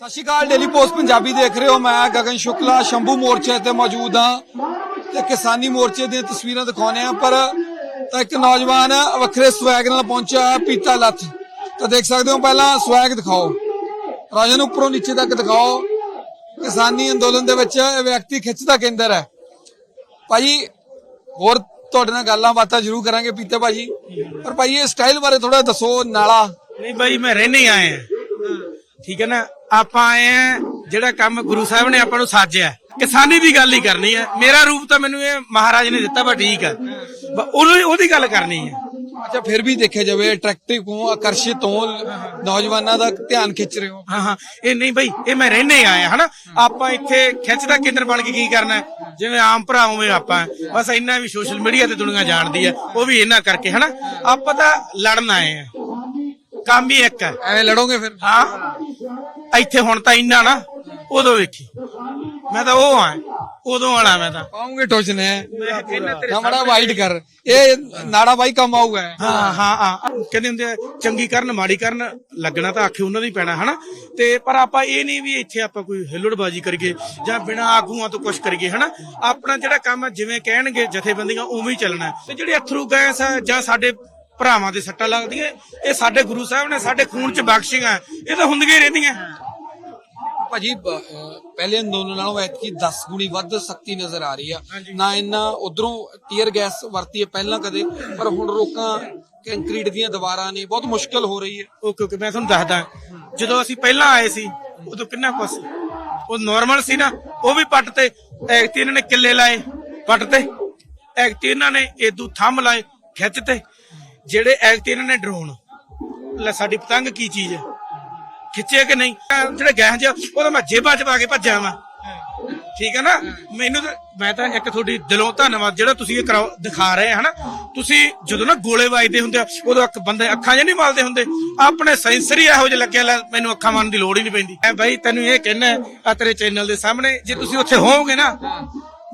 ਸਤਿ ਸ਼੍ਰੀ Akal daily post Punjabi ਦੇਖ ਰਹੇ ਹੋ। ਮੈਂ ਗਗਨ ਸ਼ੁਕਲਾ ਸ਼ੰਭੂ ਮੋਰਚੇ ਤੇ ਮੌਜੂਦ ਹਾਂ ਤੇ ਕਿਸਾਨੀ ਮੋਰਚੇ ਦੀਆਂ ਤਸਵੀਰਾਂ ਦਿਖਾਉਣੇ ਆ ਪਰ ਇੱਕ ਨੌਜਵਾਨ ਵੱਖਰੇ ਸਵੈਗ ਨਾਲ ਪਹੁੰਚਿਆ ਹੈ, ਪੀਤਾ ਲੱਥ। ਤਾਂ ਦੇਖ ਸਕਦੇ ਹੋ ਪਹਿਲਾਂ ਸਵੈਗ ਦਿਖਾਓ। ਰਾਜਨ ਉੱਪਰੋਂ ਨੀਚੇ ਤੱਕ ਦਿਖਾਓ। ਕਿਸਾਨੀ ਅੰਦੋਲਨ ਦੇ ਵਿੱਚ ਇਹ ਵਿਅਕਤੀ ਖਿੱਚ ਦਾ ਕੇਂਦਰ ਹੈ। ਭਾਜੀ ਹੋਰ ਤੁਹਾਡੇ ਨਾਲ ਗੱਲਾਂ ਬਾਤਾਂ ਜ਼ਰੂਰ ਕਰਾਂਗੇ ਪੀਤੇ ਭਾਜੀ। ਪਰ ਭਾਈ ਇਹ ਸਟਾਈਲ ਬਾਰੇ ਥੋੜਾ ਦੱਸੋ ਨਾਲਾ। ਨਹੀਂ ਬਾਈ ਮੈਂ ਰਹਿਣੇ ਆਏ ਆ ਠੀਕ ਹੈ ਨਾ? ਆਪਾਂ ਆਏ ਆ ਜਿਹੜਾ ਕੰਮ ਗੁਰੂ ਸਾਹਿਬ ਨੇ ਆਪਾਂ ਨੂੰ ਸਾਜਿਆ। ਕਿਸਾਨੀ ਦੀ ਗੱਲ ਹੀ ਕਰਨੀ ਹੈ। ਮੇਰਾ ਰੂਪ ਤਾਂ ਮੈਨੂੰ ਇਹ ਮਹਾਰਾਜ ਨੇ ਦਿੱਤਾ ਵਾ ਠੀਕ ਹੈ ਬ- ਉਹਨੂੰ ਉਹਦੀ ਗੱਲ ਕਰਨੀ ਹੈ। ਅੱਛਾ ਫਿਰ ਵੀ ਦੇਖਿਆ ਜਾਵੇ ਅਟਰੈਕਟਿਵ ਹੋ ਆਕਰਸ਼ਿਤ ਹੋ ਨੌਜਵਾਨਾਂ ਦਾ ਧਿਆਨ ਖਿੱਚ ਰਹੇ ਹੋ। ਹਾਂ ਹਾਂ। ਇਹ ਨਹੀਂ ਬਾਈ ਇਹ ਮੈਂ ਰਹਿਣੇ ਆਏ ਆ ਹਨਾ? ਆਪਾਂ ਇੱਥੇ ਖਿੱਚ ਦਾ ਕੇਂਦਰ ਬਣ ਕੇ ਕੀ ਕਰਨਾ? ਜਿਵੇਂ ਆਮ ਭਰਾ ਉਵੇਂ ਆਪਾਂ। ਬਸ ਇੰਨਾ ਵੀ ਸੋਸ਼ਲ ਮੀਡੀਆ ਤੇ ਦੁਨੀਆ ਜਾਣਦੀ ਹੈ। ਉਹ ਵੀ ਇਹਨਾਂ ਕਰਕੇ ਹਨਾ? ਆਪਾਂ ਤਾਂ ਲੜਨ ਆਏ ਆ। ਕੰਮ ਹੀ ਇੱਕ ਹੈ। ਐਵੇਂ ਲੜੋਗੇ ਫਿਰ? ਹਾਂ। ਇੱਥੇ ਹੁਣ ਤਾਂ ਇੰਨਾ ਨਾ ਉਦੋਂ ਵੇਖੀ। ਮੈਂ ਤਾਂ ਉਹ ਆ ਉਦੋਂ ਵਾਲਾ ਮੈਂ ਤਾਂ। ਪਾਉਂਗੇ ਟੋਚਨੇ ਹਮਾਰਾ ਵਾਈਟ ਕਰ। ਇਹ ਨਾੜਾ ਬਾਈ ਕੰਮ ਆਊਗਾ। ਹਾਂ ਹਾਂ ਹਾਂ। ਕਹਿੰਦੇ ਹੁੰਦੇ ਆ, ਚੰਗੀ ਕਰਨ ਮਾੜੀ ਕਰਨ ਲੱਗਣਾ ਤਾਂ ਆਖੇ ਉਹਨਾਂ ਦਾ ਹੀ ਪੈਣਾ ਹਨਾ? ਤੇ ਪਰ ਆਪਾਂ ਇਹ ਨਹੀਂ ਵੀ ਇੱਥੇ ਆਪਾਂ ਕੋਈ ਹਿੱਲੜਬਾਜੀ ਕਰੀਏ ਜਾਂ ਬਿਨਾਂ ਆਗੂਆਂ ਤੋਂ ਕੁਝ ਕਰੀਏ ਹਨਾ? ਆਪਣਾ ਜਿਹੜਾ ਕੰਮ ਆ, ਜਿਵੇਂ ਕਹਿਣਗੇ ਜਥੇਬੰਦੀਆਂ ਉਵੇਂ ਹੀ ਚੱਲਣਾ। ਹੈ। ਤੇ ਜਿਹੜੇ ਅਥਰੂ ਗੈਸ ਆ ਜਾਂ ਸਾਡੇ ਭਰਾਵਾਂ ਦੇ ਸੱਟਾਂ ਲੱਗਦੀਆਂ। ਇਹ ਸਾਡੇ ਗੁਰੂ ਸਾਹਿਬ ਨੇ ਸਾਡੇ ਖੂਨ ਚ ਬਖਸ਼ੀਆਂ। ਇਹ ਤਾਂ ਹੁੰਦੀਆਂ ਹੀ ਰਹਿੰਦੀਆਂ। ਭਾਜੀ ਪਹਿਲੇ ਅੰਦੋਲਨ ਨਾਲੋਂ ਐਤਕੀ 10 ਗੁਣੀ ਵੱਧ ਸਖਤੀ ਨਜ਼ਰ ਆ ਰਹੀ ਆ। ਨਾ ਇੰਨਾ ਉਧਰੋਂ ਟੀਅਰ ਗੈਸ ਵਰਤੀ ਹੈ ਪਹਿਲਾਂ ਕਦੇ ਪਰ ਹੁਣ ਰੋਕਾਂ ਕੰਕਰੀਟ ਦੀਆਂ ਦੀਵਾਰਾਂ ਨੇ ਬਹੁਤ ਮੁਸ਼ਕਲ ਹੋ ਰਹੀ ਹੈ। ਓਕੇ ਓਕੇ ਮੈਂ ਤੁਹਾਨੂੰ ਦੱਸਦਾ। ਜਦੋਂ ਅਸੀਂ ਪਹਿਲਾਂ ਆਏ ਸੀ ਉਦੋਂ ਕਿੰਨਾ ਕੁ ਸੀ। ਉਹ ਨਾਰਮਲ ਸੀ ਨਾ ਉਹ ਵੀ ਪੱਟ ਤੇ। ਐਕਤੀ ਇਹਨਾਂ ਨੇ ਕਿੱਲੇ ਲਾਏ ਪੱਟ ਤੇ। ਐਕਤੀ ਇਹਨਾਂ ਨੇ ਏਦੂ ਥੰਮ ਲਾਏ ਖਿੱਚ ਤੇ। ਜਿਹੜੇ ਐਕਤੀ ਇਹਨਾਂ ਨੇ ਡਰੋਨ ਲੈ ਸਾਡੀ ਪਤੰਗ ਕੀ ਚੀਜ਼ ਹੈ? ਖਿੱਚੇ ਕਿ ਨਹੀਂ? ਜਿਹੜੇ ਗੈਸ ਜਿਹਾ ਉਹ ਮੈਂ ਜੇਬਾਂ ਚ ਪਾ ਕੇ ਭੱਜਿਆ ਵਾਂ। ਠੀਕ ਹੈ ਨਾ? ਮੈਨੂੰ ਤਾਂ ਮੈਂ ਤਾਂ ਇੱਕ ਤੁਹਾਡੀ ਦਿਲੋਂ ਧੰਨਵਾਦ, ਜਿਹੜਾ ਤੁਸੀਂ ਇਹ ਕਰਾਓ, ਦਿਖਾ ਰਹੇ ਹਨਾ? ਤੁਸੀਂ ਜਦੋਂ ਨਾ ਗੋਲੇ ਵੱਜਦੇ ਹੁੰਦੇ ਆ, ਉਦੋਂ ਅੱਖ ਬੰਦੇ ਅੱਖਾਂ ਜੇ ਨਹੀਂ ਮਲਦੇ ਹੁੰਦੇ। ਆਪਣੇ ਸੈਂਸਰ ਹੀ ਇਹੋ ਜਿਹਾ ਲੱਗਿਆ, ਲੈ ਮੈਨੂੰ ਅੱਖਾਂ ਮਾਰਨ ਦੀ ਲੋੜ ਹੀ ਨਹੀਂ ਪੈਂਦੀ। ਐ ਬਾਈ ਤੈਨੂੰ ਇਹ ਕਹਿਣਾ ਆ ਤੇਰੇ ਚੈਨਲ ਦੇ ਸਾਹਮਣੇ, ਜੇ ਤੁਸੀਂ ਉੱਥੇ ਹੋਵੋਗੇ ਨਾ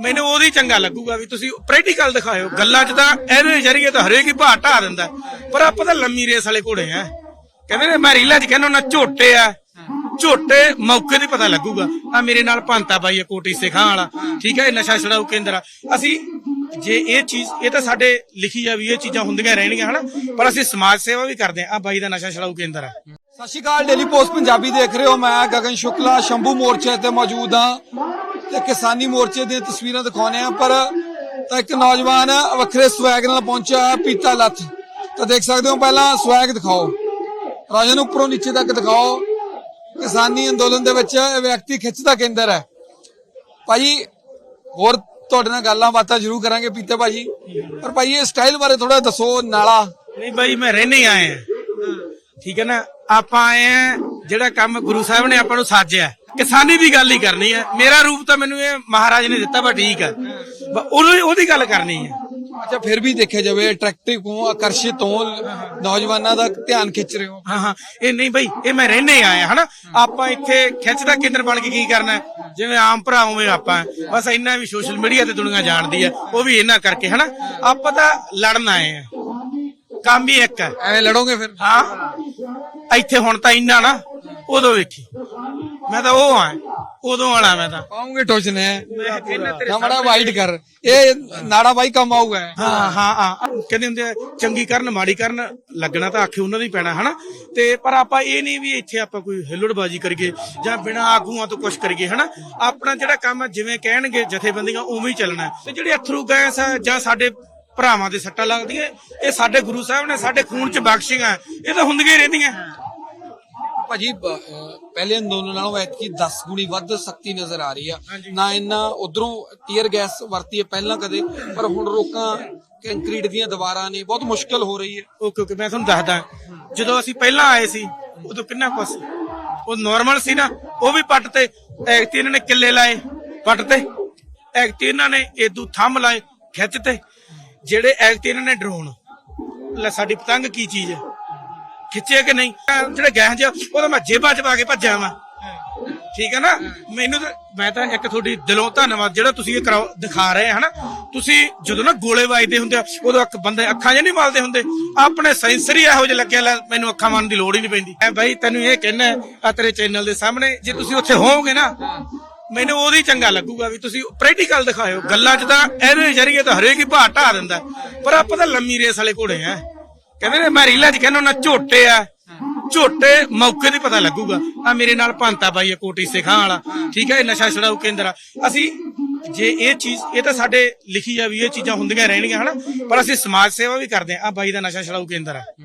ਮੈਨੂੰ ਉਹਦੀ ਚੰਗਾ ਲੱਗੂਗਾ ਵੀ ਤੁਸੀਂ ਪ੍ਰੈਕਟੀਕਲ ਦਿਖਾਇਓ। ਗੱਲਾਂ 'ਚ ਤਾਂ ਇਹਦੇ ਜਰੀਏ ਤਾਂ ਹਰੇਕ ਹੀ ਭਾਅ ਢਾ ਦਿੰਦਾ ਪਰ ਆਪਾਂ ਤਾਂ ਲੰਮੀ ਰੇਸ ਵਾਲੇ ਘੋੜੇ ਆ। ਕਹਿੰਦੇ ਨੇ, ਮੈਂ ਰੀਲਾਂ 'ਚ ਕਹਿੰਦਾ ਨਾ ਝੋਟੇ ਆ। ਝੋਟੇ ਮੌਕੇ ਤੇ ਪਤਾ ਲੱਗੂਗਾ। ਆ ਮੇਰੇ ਨਾਲ ਭਾਂਤਾ ਬਾਈ ਆ, ਕੋਟੀ ਸਿਖਾਂ ਵਾਲਾ। ਠੀਕ ਹੈ ਇਹ ਨਸ਼ਾ ਛਡਾਊ ਕੇਂਦਰ ਆ। ਅਸੀਂ ਜੇ ਇਹ ਚੀਜ਼, ਇਹ ਤਾਂ ਸਾਡੇ ਲਿਖੀ ਆ ਵੀ ਇਹ ਚੀਜ਼ਾਂ ਹੁੰਦੀਆਂ ਰਹਿਣਗੀਆਂ, ਹਨਾ? ਪਰ ਅਸੀਂ ਸਮਾਜ ਸੇਵਾ ਵੀ ਕਰਦੇ ਆ। ਆ ਬਾਈ ਦਾ ਨਸ਼ਾ ਛਡਾਊ ਕੇਂਦਰ ਆ। ਸਤਿ ਸ਼੍ਰੀ ਅਕਾਲ ਡੇਲੀ ਪੋਸਟ ਪੰਜਾਬੀ ਦੇਖ ਰਹੇ ਹੋ। ਮੈਂ ਗਗਨ ਸ਼ੁਕਲਾ, ਸ਼ੰਭੂ ਮੋਰਚੇ ਤੇ ਮੌਜੂਦ ਹਾਂ। ਤੇ ਕਿਸਾਨੀ ਮੋਰਚੇ ਦੀਆਂ ਤਸਵੀਰਾਂ ਦਿਖਾਉਣੇ ਆ ਪਰ ਤਾਂ ਇੱਕ ਨੌਜਵਾਨ ਵੱਖਰੇ ਸਵੈਗ ਨਾਲ ਪਹੁੰਚਿਆ ਹੈ, ਪੀਤਾ ਲੱਥ। ਤਾਂ ਦੇਖ ਸਕਦੇ ਹੋ ਪਹਿਲਾਂ ਸਵੈਗ ਦਿਖਾਓ। ਰਾਜਨ ਉੱਪਰੋਂ ਨੀਚੇ ਤੱਕ ਦਿਖਾਓ। ਕਿਸਾਨੀ ਅੰਦੋਲਨ ਦੇ ਵਿੱਚ ਇਹ ਵਿਅਕਤੀ ਖਿੱਚ ਦਾ ਕੇਂਦਰ ਹੈ। ਭਾਜੀ ਹੋਰ ਤੁਹਾਡੇ ਨਾਲ ਗੱਲਾਂ ਬਾਤਾਂ ਜ਼ਰੂਰ ਕਰਾਂਗੇ ਪੀਤੇ ਭਾਜੀ। ਪਰ ਭਾਈ ਇਹ ਸਟਾਈਲ ਬਾਰੇ ਥੋੜਾ ਦੱਸੋ ਨਾਲਾ। ਨਹੀਂ ਬਾਈ ਮੈਂ ਰਹਿਣੇ ਆਏ ਆ ਠੀਕ ਹੈ ਨਾ? ਆਪਾਂ ਆਏ ਆ ਜਿਹੜਾ ਕੰਮ ਗੁਰੂ ਸਾਹਿਬ ਨੇ ਆਪਾਂ ਨੂੰ ਸਾਜਿਆ ਕਿਸਾਨੀ ਦੀ ਗੱਲ ਹੀ ਕਰਨੀ ਹੈ। ਮੇਰਾ ਰੂਪ ਤਾਂ ਮੈਨੂੰ ਇਹ ਮਹਾਰਾਜ ਨੇ ਦਿੱਤਾ ਵਾ ਠੀਕ ਹੈ। ਬ- ਉਹਨੂੰ ਉਹਦੀ ਗੱਲ ਕਰਨੀ ਹੈ। ਅੱਛਾ ਫਿਰ ਵੀ ਦੇਖਿਆ ਜਾਵੇ ਅਟਰੈਕਟਿਵ ਹੋ ਆਕਰਸ਼ਿਤ ਹੋ ਨੌਜਵਾਨਾਂ ਦਾ ਧਿਆਨ ਖਿੱਚ ਰਹੇ ਹੋ। ਹਾਂ ਹਾਂ। ਇਹ ਨਹੀਂ ਬਾਈ ਇਹ ਮੈਂ ਰਹਿਣੇ ਹੀ ਆਏ ਆ ਹਨਾ? ਆਪਾਂ ਇੱਥੇ ਖਿੱਚ ਦਾ ਕੇਂਦਰ ਬਣ ਕੇ ਕੀ ਕਰਨਾ? ਜਿਵੇਂ ਆਮ ਭਰਾ ਉਵੇਂ ਆਪਾਂ। ਬਸ ਇੰਨਾ ਵੀ ਸੋਸ਼ਲ ਮੀਡੀਆ ਤੇ ਦੁਨੀਆ ਜਾਣਦੀ ਹੈ। ਉਹ ਵੀ ਇਹਨਾਂ ਕਰਕੇ ਹਨਾ? ਆਪਾਂ ਤਾਂ ਲੜਨ ਆਏ ਆ ਕੰਮ ਹੀ ਇੱਕ ਹੈ। ਐਵੇਂ ਲੜੋਗੇ ਫਿਰ? ਹਾਂ। ਇੱਥੇ ਹੁਣ ਤਾਂ ਇੰਨਾ ਨਾ ਉਦੋਂ ਵੇਖੀ। ਮੈਂ ਤਾਂ ਉਹ ਆ ਉਦੋਂ ਵਾਲਾ ਮੈਂ ਤਾਂ। ਪਾਉਂਗੇ ਟੋਚਨੇ ਹਮਾਰਾ ਵਾਈਟ ਕਰ। ਇਹ ਨਾੜਾ ਬਾਈ ਕੰਮ ਆਊਗਾ। ਹਾਂ ਹਾਂ ਹਾਂ। ਕਹਿੰਦੇ ਹੁੰਦੇ ਆ, ਚੰਗੀ ਕਰਨ ਮਾੜੀ ਕਰਨ ਲੱਗਣਾ ਤਾਂ ਆਖੇ ਉਹਨਾਂ ਦਾ ਹੀ ਪੈਣਾ ਹਨਾ? ਤੇ ਪਰ ਆਪਾਂ ਇਹ ਨਹੀਂ ਵੀ ਇੱਥੇ ਆਪਾਂ ਕੋਈ ਹਿੱਲੜਬਾਜੀ ਕਰੀਏ ਜਾਂ ਬਿਨਾਂ ਆਗੂਆਂ ਤੋਂ ਕੁਝ ਕਰੀਏ ਹਨਾ? ਆਪਣਾ ਜਿਹੜਾ ਕੰਮ ਆ, ਜਿਵੇਂ ਕਹਿਣਗੇ ਜਥੇਬੰਦੀਆਂ ਉਵੇਂ ਹੀ ਚੱਲਣਾ। ਹੈ। ਤੇ ਜਿਹੜੇ ਅਥਰੂ ਗੈਸ ਆ ਜਾਂ ਸਾਡੇ ਭਰਾਵਾਂ ਦੇ ਸੱਟਾਂ ਲੱਗਦੀਆਂ ਇਹ ਸਾਡੇ ਗੁਰੂ ਸਾਹਿਬ ਨੇ ਸਾਡੇ ਖੂਨ ਚ ਬਖਸ਼ੀਆਂ। ਇਹ ਤਾਂ ਹੁੰਦੀਆਂ ਹੀ ਰਹਿੰਦੀਆਂ। ਭਾਜੀ ਪਹਿਲੇ ਅੰਦੋਲਨ ਨਾਲੋਂ ਐਤਕੀ 10 ਗੁਣੀ ਵੱਧ ਸਖਤੀ ਨਜ਼ਰ ਆ ਰਹੀ ਆ। ਨਾ ਇੰਨਾ ਉਧਰੋਂ ਟੀਅਰ ਗੈਸ ਵਰਤੀ ਹੈ ਪਹਿਲਾਂ ਕਦੇ ਪਰ ਹੁਣ ਰੋਕਾਂ ਕੰਕਰੀਟ ਦੀਆਂ ਦੀਵਾਰਾਂ ਨੇ ਬਹੁਤ ਮੁਸ਼ਕਲ ਹੋ ਰਹੀ ਹੈ। ਓਕੇ ਓਕੇ ਮੈਂ ਤੁਹਾਨੂੰ ਦੱਸਦਾ ਜਦੋਂ ਅਸੀਂ ਪਹਿਲਾਂ ਆਏ ਸੀ ਉਦੋਂ ਕਿੰਨਾ ਕੁ ਸੀ। ਉਹ ਨਾਰਮਲ ਸੀ ਨਾ ਉਹ ਵੀ ਪੱਟ ਤੇ ਐਕਤੀ ਇਹਨਾਂ ਨੇ ਕਿੱਲੇ ਲਾਏ ਪੱਟ ਤੇ। ਐਕਤੀ ਇਹਨਾਂ ਨੇ ਏਦੂ ਥੰਮ ਲਾਏ ਖਿੱਚ ਤੇ। ਜਿਹੜੇ ਐਕਤੀ ਇਹਨਾਂ ਨੇ ਡਰੋਨ ਲੈ ਸਾਡੀ ਪਤੰਗ ਕੀ ਚੀਜ਼ ਹੈ? ਖਿੱਚੇ ਕਿ ਨਹੀਂ? ਜਿਹੜੇ ਗੈਸ ਜਿਹਾ ਉਹ ਤਾਂ ਮੈਂ ਜੇਬਾਂ ਚ ਪਾ ਕੇ ਭੱਜਿਆ ਵਾਂ। ਠੀਕ ਹੈ ਨਾ? ਮੈਨੂੰ ਤਾਂ ਮੈਂ ਤਾਂ ਇੱਕ ਤੁਹਾਡੀ ਦਿਲੋਂ ਧੰਨਵਾਦ, ਜਿਹੜਾ ਤੁਸੀਂ ਇਹ ਕਰਾਓ ਦਿਖਾ ਰਹੇ ਹਨਾ? ਤੁਸੀਂ ਜਦੋਂ ਨਾ ਗੋਲੇ ਵੱਜਦੇ ਹੁੰਦੇ ਆ, ਉਦੋਂ ਅੱਖ ਬੰਦੇ ਅੱਖਾਂ 'ਚ ਨਹੀਂ ਮਲਦੇ ਹੁੰਦੇ। ਆਪਣੇ ਸੈਂਸਰ ਹੀ ਇਹੋ ਜਿਹੇ ਲੱਗਿਆ, ਲੈ ਮੈਨੂੰ ਅੱਖਾਂ ਮਾਰਨ ਦੀ ਲੋੜ ਹੀ ਨਹੀਂ ਪੈਂਦੀ। ਐ ਬਾਈ, ਤੈਨੂੰ ਇਹ ਕਹਿਣਾ ਆ ਤੇਰੇ ਚੈਨਲ ਦੇ ਸਾਹਮਣੇ, ਜੇ ਤੁਸੀਂ ਉੱਥੇ ਹੋਵੋਗੇ ਨਾ, ਮੈਨੂੰ ਉਹਦੀ ਚੰਗਾ ਲੱਗੂਗਾ ਵੀ ਤੁਸੀਂ ਪ੍ਰੈਕਟੀਕਲ ਦਿਖਾਇਓ। ਗੱਲਾਂ 'ਚ ਤਾਂ ਇਹਦੇ ਜ਼ਰੀਏ ਤਾਂ ਹਰੇਕ ਹੀ ਭਾਅ ਢਾ ਦਿੰਦਾ ਪਰ ਆਪਾਂ ਤਾਂ ਲੰਮੀ ਰੇਸ ਵਾਲੇ ਘੋੜੇ ਆ। ਕਹਿੰਦੇ ਨੇ ਮੈਂ ਰੀਲਾਂ 'ਚ ਕਹਿੰਦਾ ਨਾ ਝੋਟੇ ਆ। ਝੋਟੇ ਮੌਕੇ ਤੇ ਪਤਾ ਲੱਗੂਗਾ। ਆ ਮੇਰੇ ਨਾਲ ਭਾਂਤਾ ਬਾਈ ਆ, ਕੋਟੀ ਸਿਖਾਂ ਵਾਲਾ। ਠੀਕ ਹੈ ਇਹ ਨਸ਼ਾ ਛਡਾਊ ਕੇਂਦਰ ਆ। ਅਸੀਂ ਜੇ ਇਹ ਚੀਜ਼ ਇਹ ਤਾਂ ਸਾਡੇ ਲਿਖੀ ਆ ਵੀ ਇਹ ਚੀਜ਼ਾਂ ਹੁੰਦੀਆਂ ਰਹਿਣਗੀਆਂ, ਹਨਾ? ਪਰ ਅਸੀਂ ਸਮਾਜ ਸੇਵਾ ਵੀ ਕਰਦੇ ਆ। ਆ ਬਾਈ ਦਾ ਨਸ਼ਾ ਛਡਾਊ ਕੇਂਦਰ ਆ।